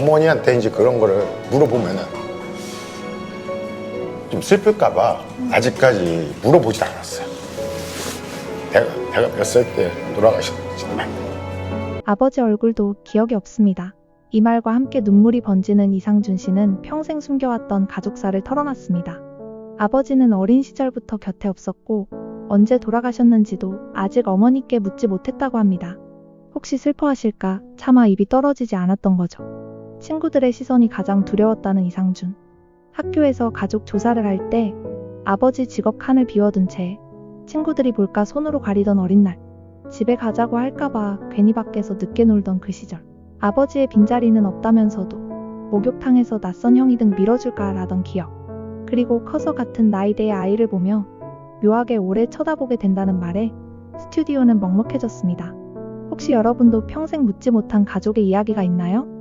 어머니한테 이제 그런 거를 물어보면은 좀 슬플까봐 아직까지 물어보지도 않았어요. 내가, 내가 몇 살 때 돌아가셨는지. 아버지 얼굴도 기억이 없습니다. 이 말과 함께 눈물이 번지는 이상준 씨는 평생 숨겨왔던 가족사를 털어놨습니다. 아버지는 어린 시절부터 곁에 없었고 언제 돌아가셨는지도 아직 어머니께 묻지 못했다고 합니다. 혹시 슬퍼하실까 차마 입이 떨어지지 않았던 거죠. 친구들의 시선이 가장 두려웠다는 이상준. 학교에서 가족 조사를 할 때 아버지 직업 칸을 비워둔 채 친구들이 볼까 손으로 가리던 어린 날. 집에 가자고 할까봐 괜히 밖에서 늦게 놀던 그 시절. 아버지의 빈자리는 없다면서도 목욕탕에서 낯선 형이 등 밀어줄까라던 기억. 그리고 커서 같은 나이대의 아이를 보며 묘하게 오래 쳐다보게 된다는 말에 스튜디오는 먹먹해졌습니다. 혹시 여러분도 평생 묻지 못한 가족의 이야기가 있나요?